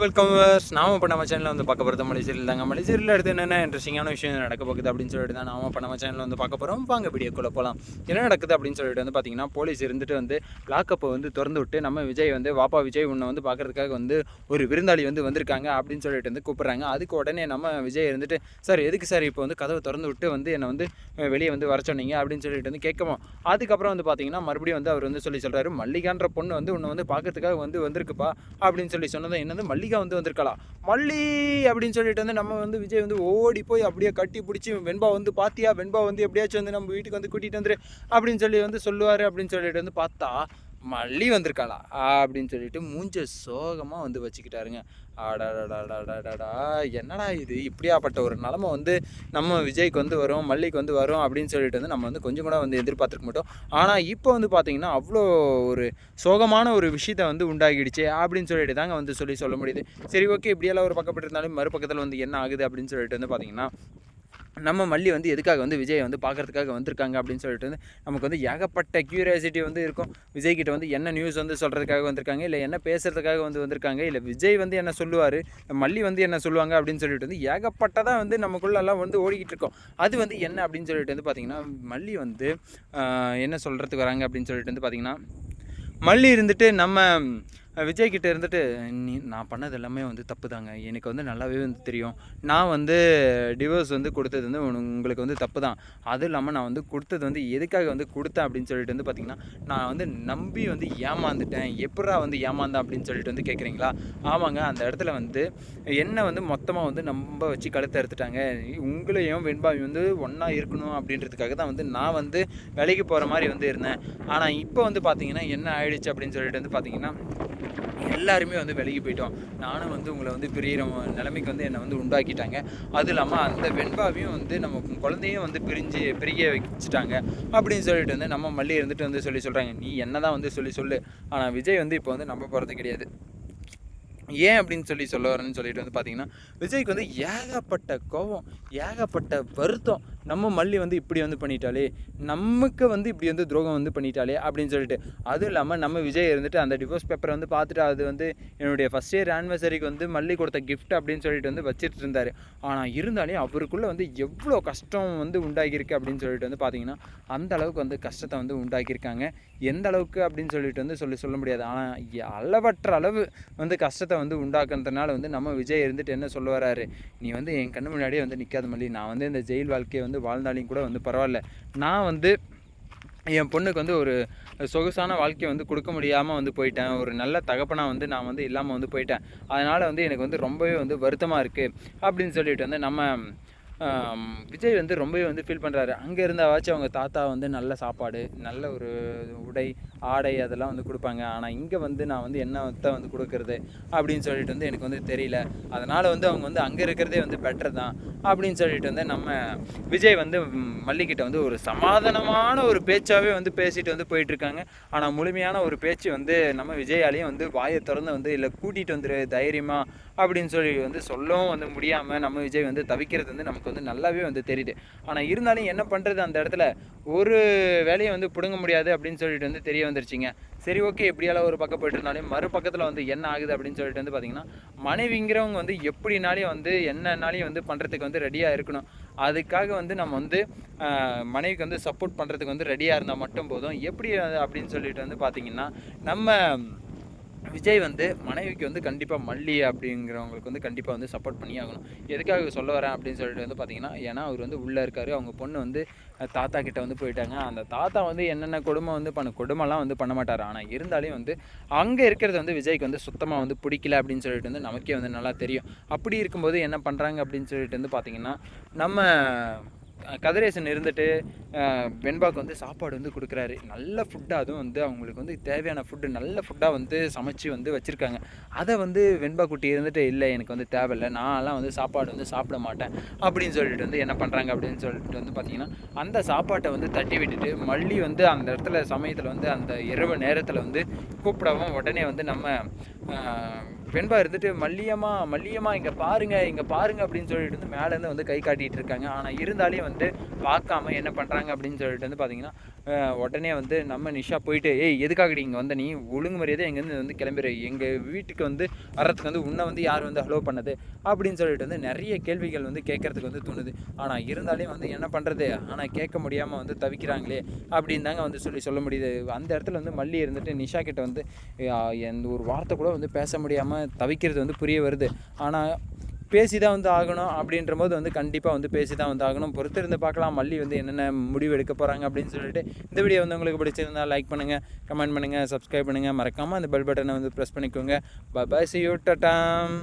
Welcome நாம இப்போ நம்ம சேனலில் வந்து பார்க்க போகிறது மலேசியில் தாங்க. மலேசியில் அடுத்து என்னென்ன இன்ட்ரெஸ்டிங்கான விஷயம் நடக்க போகுது அப்படின்னு சொல்லிட்டு தான் நாம இப்போ நம்ம சேனலில் வந்து பார்க்க போகிறோம் வாங்க வீடியோக்குள்ளே போகலாம் என்ன நடக்குது அப்படின்னு சொல்லிட்டு வந்து பார்த்தீங்கன்னா போலீஸ் இருந்துட்டு வந்து லாக்கப்பை வந்து திறந்து விட்டு நம்ம விஜய் வந்து வாப்பா விஜய் உன்னை வந்து பார்க்கறதுக்காக வந்து ஒரு விருந்தாளி வந்து வந்திருக்காங்க அப்படின்னு சொல்லிட்டு வந்து கூப்பிட்றாங்க. அதுக்கு உடனே நம்ம விஜய் இருந்துட்டு சார் எதுக்கு சார் இப்போ வந்து கதவை திறந்து விட்டு வந்து என்னை வந்து வெளியே வந்து வர சொன்னீங்க? அப்படின்னு சொல்லிட்டு வந்து கேட்கவும். அதுக்கப்புறம் வந்து பார்த்தீங்கன்னா மறுபடியும் வந்து அவர் வந்து சொல்லி சொல்கிறாரு மல்லிகான்ற பொண்ணு வந்து உன்னை வந்து பார்க்கறதுக்காக வந்து வந்திருக்குப்பா அப்படின்னு சொல்லி சொன்னதை என்னது மல்லிகா வந்து வந்திருக்கலாம் மல்லி அப்படின்னு சொல்லிட்டு வந்து நம்ம வந்து விஜய் வந்து ஓடி போய் அப்படியே கட்டி பிடிச்சி வெண்பா வந்து பாத்தியா? வெண்பா வந்து எப்படியாச்சும் வந்து நம்ம வீட்டுக்கு வந்து கூட்டிகிட்டு வந்துரு அப்படின்னு சொல்லி வந்து சொல்லுவார் அப்படின்னு சொல்லிட்டு வந்து பார்த்தா மல்லி வந்திருக்காளா? அப்படின்னு சொல்லிட்டு மூஞ்ச சோகமாக வந்து வச்சுக்கிட்டாருங்க. ஆடாடாடாடாடாடா என்னடா இது? இப்படியாப்பட்ட ஒரு நிலமை வந்து நம்ம விஜய்க்கு வந்து வரும் மல்லிக்கு வந்து வரும் அப்படின்னு சொல்லிட்டு வந்து நம்ம வந்து கொஞ்சம் கூட வந்து எதிர்பார்த்துருக்க மாட்டோம். ஆனால் இப்போ வந்து பார்த்திங்கன்னா அவ்வளோ ஒரு சோகமான ஒரு விஷயத்தை வந்து உண்டாகிடுச்சு அப்படின்னு சொல்லிட்டு தாங்க வந்து சொல்லி சொல்ல முடியுது. சரி ஓகே இப்படியெல்லாம் ஒரு பக்கப்பட்டு இருந்தாலும் மறுபக்கத்தில் வந்து என்ன ஆகுது அப்படின்னு சொல்லிட்டு வந்து பார்த்திங்கன்னா நம்ம மல்லி வந்து எதுக்காக வந்து விஜய் வந்து பார்க்கறதுக்காக வந்திருக்காங்க அப்படின்னு சொல்லிட்டு வந்து நமக்கு வந்து ஏகப்பட்ட க்யூரியாசிட்டி வந்து இருக்கும். விஜய் கிட்ட வந்து என்ன நியூஸ் வந்து சொல்கிறதுக்காக வந்திருக்காங்க? இல்லை என்ன பேசுறதுக்காக வந்து வந்திருக்காங்க? இல்லை விஜய் வந்து என்ன சொல்லுவார்? மல்லி வந்து என்ன சொல்லுவாங்க? அப்படின்னு சொல்லிட்டு வந்து ஏகப்பட்டதாக வந்து நமக்குள்ளெல்லாம் வந்து ஓடிக்கிட்டு இருக்கோம். அது வந்து என்ன அப்படின்னு சொல்லிட்டு வந்து பார்த்திங்கன்னா மல்லி வந்து என்ன சொல்கிறதுக்கு வராங்க அப்படின்னு சொல்லிட்டு வந்து பார்த்திங்கன்னா மல்லி இருந்துட்டு நம்ம விஜய் கிட்டே இருந்துட்டு நீ நான் பண்ணது எல்லாமே வந்து தப்பு தாங்க எனக்கு வந்து நல்லாவே வந்து தெரியும். நான் வந்து டிவோர்ஸ் வந்து கொடுத்தது வந்து உங்களுக்கு வந்து தப்பு தான் அதுவும் இல்லாமல் நான் வந்து கொடுத்தது வந்து எதுக்காக வந்து கொடுத்தேன்? அப்படின்னு சொல்லிட்டு வந்து பார்த்தீங்கன்னா நான் வந்து நம்பி வந்து ஏமாந்துட்டேன். எப்படா வந்து ஏமாந்தேன் அப்படின்னு சொல்லிட்டு வந்து கேட்குறீங்களா ஆமாங்க. அந்த இடத்துல வந்து என்னை வந்து மொத்தமாக வந்து நம்ப வச்சு கழுத்தை எடுத்துட்டாங்க உங்களையும் வெண்பாவையும் வந்து ஒன்றா இருக்கணும் அப்படின்றதுக்காக தான் வந்து நான் வந்து வேலைக்கு போகிற மாதிரி வந்து இருந்தேன். ஆனால் இப்போ வந்து பார்த்தீங்கன்னா என்ன ஆயிடுச்சு அப்படின்னு சொல்லிட்டு வந்து பார்த்தீங்கன்னா எல்லாருமே வந்து விலகி போயிட்டோம். நானும் வந்து உங்களை வந்து பிரியிற நிலைமைக்கு வந்து என்னை வந்து உண்டாக்கிட்டாங்க. அதுவும் இல்லாமல் அந்த வெண்பாவையும் வந்து நம்ம குழந்தையும் வந்து பிரிஞ்சு பிரிய வச்சுட்டாங்க. அப்படின்னு சொல்லிட்டு வந்து நம்ம மல்லி இருந்துட்டு வந்து சொல்லி சொல்கிறாங்க நீ என்ன தான் வந்து சொல்லி சொல்லு. ஆனால் விஜய் வந்து இப்போ வந்து நம்ப போகிறது கிடையாது. ஏன் அப்படின்னு சொல்லி சொல்ல வரேன்னு சொல்லிட்டு வந்து பார்த்தீங்கன்னா விஜய்க்கு வந்து ஏகப்பட்ட கோபம் ஏகப்பட்ட வருத்தம் நம்ம மல்லி வந்து இப்படி வந்து பண்ணிட்டாலே நமக்கு வந்து இப்படி வந்து துரோகம் வந்து பண்ணிட்டாலே அப்படின்னு சொல்லிட்டு. அதுவும் இல்லாமல் நம்ம விஜய் இருந்துட்டு அந்த டிவோர்ஸ் பேப்பரை வந்து பார்த்துட்டு அது வந்து என்னுடைய ஃபஸ்ட் இயர் ஆனிவர்சரிக்கு வந்து மல்லி கொடுத்த கிஃப்ட் அப்படின்னு சொல்லிட்டு வந்து வச்சுட்டு இருந்தார். ஆனால் இருந்தாலே அவருக்குள்ளே வந்து எவ்வளோ கஷ்டம் வந்து உண்டாகியிருக்கு அப்படின்னு சொல்லிட்டு வந்து பார்த்தீங்கன்னா அந்த அளவுக்கு வந்து கஷ்டத்தை வந்து உண்டாக்கியிருக்காங்க. எந்த அளவுக்கு அப்படின்னு சொல்லிட்டு வந்து சொல்லி சொல்ல முடியாது. ஆனால் அளவற்ற அளவு வந்து கஷ்டத்தை வந்து உண்டாக்குறதுனால வந்து நம்ம விஜய் இருந்துட்டு என்ன சொல்ல வராரு? நீ வந்து என் கண்ணு முன்னாடியே வந்து நிற்காத மல்லி. நான் வந்து இந்த ஜெயில் வாழ்க்கையை வந்து வாழ்ந்தாலையும் கூட வந்து பரவாயில்ல. நான் வந்து என் பொண்ணுக்கு வந்து ஒரு சொகுசான வாழ்க்கையை வந்து கொடுக்க முடியாமல் வந்து போயிட்டேன். ஒரு நல்ல தகப்பனாக வந்து நான் வந்து இல்லாமல் வந்து போயிட்டேன். அதனால் வந்து எனக்கு வந்து ரொம்பவே வந்து வருத்தமாக இருக்குது அப்படின்னு சொல்லிட்டு வந்து நம்ம விஜய் வந்து ரொம்பவே வந்து ஃபீல் பண்ணுறாரு அங்கே இருந்தாவாச்சும் அவங்க தாத்தா வந்து நல்ல சாப்பாடு நல்ல ஒரு உடை ஆடை அதெல்லாம் வந்து கொடுப்பாங்க. ஆனால் இங்கே வந்து நான் வந்து என்னத்தை வந்து கொடுக்கறது அப்படின்னு சொல்லிட்டு வந்து எனக்கு வந்து தெரியல. அதனால் வந்து அவங்க வந்து அங்கே இருக்கிறதே வந்து பெட்டர் தான் அப்படின்னு சொல்லிட்டு வந்து நம்ம விஜய் வந்து ம், மல்லிகிட்ட வந்து ஒரு சமாதானமான ஒரு பேச்சாகவே வந்து பேசிட்டு வந்து போயிட்டுருக்காங்க. ஆனால் முழுமையான ஒரு பேச்சு வந்து நம்ம விஜயாலையும் வந்து வாயை திறந்து வந்து இல்லை கூட்டிகிட்டு வந்துரு தைரியமாக அப்படின்னு சொல்லி வந்து சொல்லவும் வந்து முடியாமல் நம்ம விஜய் வந்து தவிக்கிறது வந்து நமக்கு வந்து நல்லாவே வந்து தெரியுது. ஆனால் இருந்தாலும் என்ன பண்ணுறது அந்த இடத்துல? ஒரு வேலையை வந்து பிடுங்க முடியாது அப்படின்னு சொல்லிட்டு வந்து தெரிய வந்துருச்சுங்க. சரி ஓகே எப்படியாலும் ஒரு பக்கம் போயிட்டு இருந்தாலும் மறுபக்கத்தில் வந்து என்ன ஆகுது அப்படின்னு சொல்லிட்டு வந்து பார்த்தீங்கன்னா மனைவிங்கிறவங்க வந்து எப்படினாலையும் வந்து என்னன்னாலையும் வந்து பண்ணுறதுக்கு வந்து ரெடியாக இருக்கணும். அதுக்காக வந்து நம்ம வந்து மனைவிக்கு வந்து சப்போர்ட் பண்ணுறதுக்கு வந்து ரெடியாக இருந்தால் மட்டும் போதும். எப்படி அப்படின்னு சொல்லிட்டு வந்து பார்த்தீங்கன்னா நம்ம விஜய் வந்து மனைவிக்கு வந்து கண்டிப்பாக மல்லி அப்படிங்கிறவங்களுக்கு வந்து கண்டிப்பாக வந்து சப்போர்ட் பண்ணி ஆகணும். எதுக்காக சொல்ல வரேன் அப்படின்னு சொல்லிட்டு வந்து பார்த்தீங்கன்னா ஏன்னா அவர் வந்து உள்ளே இருக்கார். அவங்க பொண்ணு வந்து தாத்தா கிட்ட வந்து போயிட்டாங்க. அந்த தாத்தா வந்து என்னென்ன கொடுமை வந்து பண்ண கொடுமைலாம் வந்து பண்ண மாட்டார். ஆனால் இருந்தாலும் வந்து அங்கே இருக்கிறது வந்து விஜய்க்கு வந்து சுத்தமாக வந்து பிடிக்கல அப்படின்னு சொல்லிட்டு வந்து நமக்கே வந்து நல்லா தெரியும். அப்படி இருக்கும்போது என்ன பண்ணுறாங்க அப்படின்னு சொல்லிட்டு வந்து பார்த்திங்கன்னா நம்ம கதிரேசன் இருந்துட்டு வெண்பாக்கு வந்து சாப்பாடு வந்து கொடுக்குறாரு. நல்ல ஃபுட்டாக அதுவும் வந்து அவங்களுக்கு வந்து தேவையான ஃபுட்டு நல்ல ஃபுட்டாக வந்து சமைச்சு வந்து வச்சுருக்காங்க. அதை வந்து வெண்பா குட்டி இருந்துட்டு இல்லை எனக்கு வந்து தேவையில்லை. நான்லாம் வந்து சாப்பாடு வந்து சாப்பிட மாட்டேன். அப்படின்னு சொல்லிட்டு வந்து என்ன பண்ணுறாங்க அப்படின்னு சொல்லிட்டு வந்து பார்த்திங்கன்னா அந்த சாப்பாட்டை வந்து தட்டி விட்டுட்டு மல்லி வந்து அந்த இடத்துல சமயத்தில் வந்து அந்த இரவு நேரத்தில் வந்து கூப்பிடவும் உடனே வந்து நம்ம பெண்பா இருந்துட்டு மல்லியம்மா மல்லியம்மா இங்கே பாருங்க இங்கே பாருங்க அப்படின்னு சொல்லிட்டு வந்து மேலேருந்து வந்து கை காட்டிகிட்டு இருக்காங்க. ஆனால் இருந்தாலே வந்து வந்து பார்க்காம என்ன பண்ணுறாங்க அப்படின்னு சொல்லிட்டு வந்து பார்த்தீங்கன்னா உடனே வந்து நம்ம நிஷா போயிட்டு ஏய் எதுக்காகடி இங்கே வந்த நீ? ஒழுங்கு மரியாதை எங்கேருந்து வந்து கிளம்பிடு எங்கள் வீட்டுக்கு வந்து வர்றதுக்கு வந்து உன்னை வந்து யார் வந்து ஹலோ பண்ணது? அப்படின்னு சொல்லிட்டு வந்து நிறைய கேள்விகள் வந்து கேட்கறதுக்கு வந்து தோணுது. ஆனால் இருந்தாலே வந்து என்ன பண்ணுறது ஆனால் கேட்க முடியாமல் வந்து தவிக்கிறாங்களே அப்படின்னு தாங்க வந்து சொல்லி சொல்ல முடியுது. அந்த இடத்துல வந்து மல்லி இருந்துட்டு நிஷா கிட்ட வந்து எந்த ஒரு வார்த்தை கூட வந்து பேச முடியாமல் தவிக்கிறது வந்து புரிய வருது. ஆனால் பேசி தான் வந்து ஆகணும் அப்படின்ற போது வந்து கண்டிப்பாக வந்து பேசி தான் வந்து ஆகணும். பொறுத்திருந்து பார்க்கலாம். மல்லி வந்து என்னென்ன முடிவு எடுக்க போகிறாங்க அப்படின்னு சொல்லிட்டு இந்த வீடியோ வந்து உங்களுக்கு பிடிச்சிருந்தா லைக் பண்ணுங்கள் கமெண்ட் பண்ணுங்கள் சப்ஸ்கிரைப் பண்ணுங்கள் மறக்காமல் அந்த பெல் பட்டனை வந்து ப்ரெஸ் பண்ணிக்கோங்க. பாய் சி யூ டட்டாம்